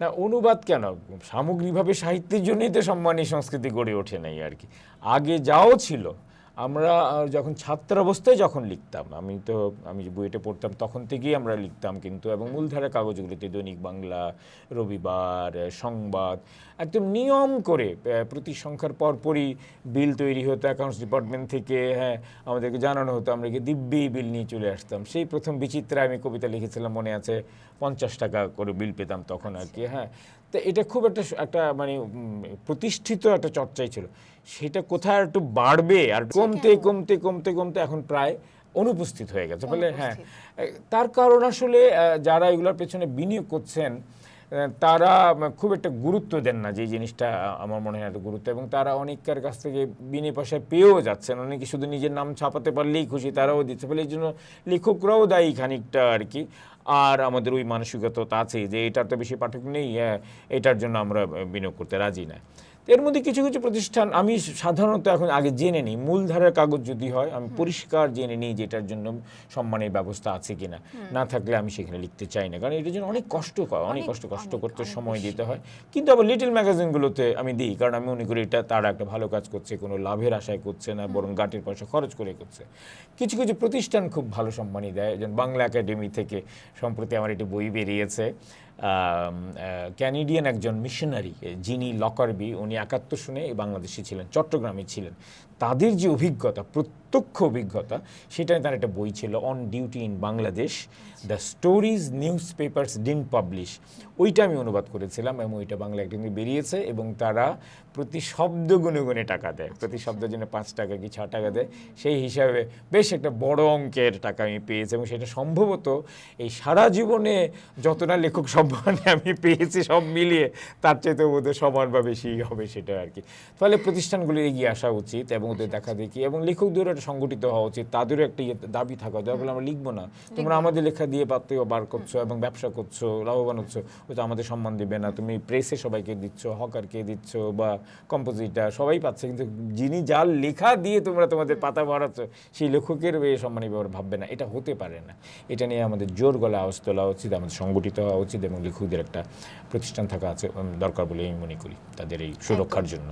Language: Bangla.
না, অনুবাদ কেন? সামগ্রিকভাবে সাহিত্যের জন্যই তো সম্মানী সংস্কৃতি গড়ে ওঠে নাই আর কি। আগে যাও ছিল আমরা যখন ছাত্রাবস্থায় যখন লিখতাম আমি তো আমি যে বইটা পড়তাম তখন থেকেই আমরা লিখতাম কিন্তু এবং মূলধারা কাগজগুলিতে দৈনিক বাংলা রবিবার সংবাদ একদম নিয়ম করে প্রতি সংখ্যার পরপরই বিল তৈরি হতো অ্যাকাউন্টস ডিপার্টমেন্ট থেকে হ্যাঁ আমাদেরকে জানানো হতো আমরা কি দিব্যি বিল নিয়ে চলে আসতাম। সেই প্রথম বিচিত্রা আমি কবিতা লিখেছিলাম মনে আছে পঞ্চাশ টাকা করে বিল পেতাম তখন আর কি হ্যাঁ। তো এটা খুব একটা একটা মানে প্রতিষ্ঠিত একটা চর্চাই ছিল। সেটা কোথায় একটু বাড়বে আর কমতে কমতে কমতে কমতে এখন প্রায় অনুপস্থিত হয়ে গেছে। ফলে হ্যাঁ তার কারণ আসলে যারা এগুলোর পেছনে বিনিয়োগ করছেন তারা খুব একটা গুরুত্ব দেন না যে এই জিনিসটা আমার মনে হয় এত গুরুত্ব। এবং তারা অনেকের কাছ থেকে বিনে পয়সায় পেয়েও যাচ্ছেন। অনেকে শুধু নিজের নাম ছাপাতে পারলেই খুশি তারাও দিচ্ছে। ফলে এই জন্য লেখকরাও দায়ী খানিকটা আর কি। আর আমাদের ওই মানসিকতা তো আছেই যে এটার তো বেশি পাঠক নেই হ্যাঁ, এটার জন্য আমরা বিনিয়োগ করতে রাজি না। এর মধ্যে কিছু কিছু প্রতিষ্ঠান আমি সাধারণত এখন আগে জেনে নিই। মূলধারার কাগজ যদি হয় আমি পরিষ্কার জেনে নিই যেটার জন্য সম্মানের ব্যবস্থা আছে কিনা। না থাকলে আমি সেখানে লিখতে চাই না। কারণ এটার জন্য অনেক কষ্ট হয় অনেক কষ্ট কষ্ট করতে সময় দিতে হয়। কিন্তু আবার লিটল ম্যাগাজিনগুলোতে আমি দিই কারণ আমি মনে করি এটা তারা একটা ভালো কাজ করছে কোনো লাভের আশায় করছে না বরং গাটের পয়সা খরচ করে করছে। কিছু কিছু প্রতিষ্ঠান খুব ভালো সম্মানই দেয়। যেমন বাংলা একাডেমি থেকে সম্প্রতি আমার একটি বই বেরিয়েছে। ক্যানেডিয়ান একজন মিশনারি যিনি লকারবি উনি একাত্তর শুনে বাংলাদেশে ছিলেন চট্টগ্রামে ছিলেন। তাদের যে অভিজ্ঞতা, প্রত্যক্ষ অভিজ্ঞতা সেটা তার একটা বই ছিল on duty in Bangladesh the stories newspapers didn't publish ওইটা আমি অনুবাদ করেছিলাম এবং ওইটা বাংলা একাডেমি বেরিয়েছে এবং তারা প্রতি শব্দ গুনে গুনে টাকা দেয়। প্রতি শব্দের জন্য পাঁচ টাকা কি ছ টাকা দেয়, সেই হিসাবে বেশ একটা বড় অঙ্কের টাকা আমি পেয়েছি এবং সেটা সম্ভবত এই সারা জীবনে যতটা লেখক সম্মানে আমি পেয়েছি সব মিলিয়ে তার চাইতে বোধহয় সমান বা বেশি হবে সেটা আর কি। ফলে প্রতিষ্ঠানগুলো এগিয়ে আসা উচিত এবং ওদের দেখা দেখি এবং লেখকদেরও একটা সংগঠিত হওয়া উচিত তাদেরও একটা ইয়ে দাবি থাকা দরকার বলে আমরা লিখব না। তোমরা আমাদের লেখা দিয়ে পাতে বার করছ এবং ব্যবসা করছ লাভবান হচ্ছ। তো আমাদের সম্মান দিবে না। তুমি প্রেসে সবাইকে দিচ্ছ হকারকে দিচ্ছ বা কম্পোজিটার সবাই পাচ্ছে। কিন্তু যিনি যার লেখা দিয়ে তোমরা তোমাদের পাতা ভরাচ্ছ সেই লেখকের এই সম্মানী ব্যাপার ভাববে না। এটা হতে পারে না। এটা নিয়ে আমাদের জোর গলা আওয়াজ তোলা উচিত আমাদের সংগঠিত হওয়া উচিত এবং লেখকদের একটা প্রতিষ্ঠান থাকা আছে দরকার বলে আমি মনে করি। তাদের এই সুরক্ষার জন্য।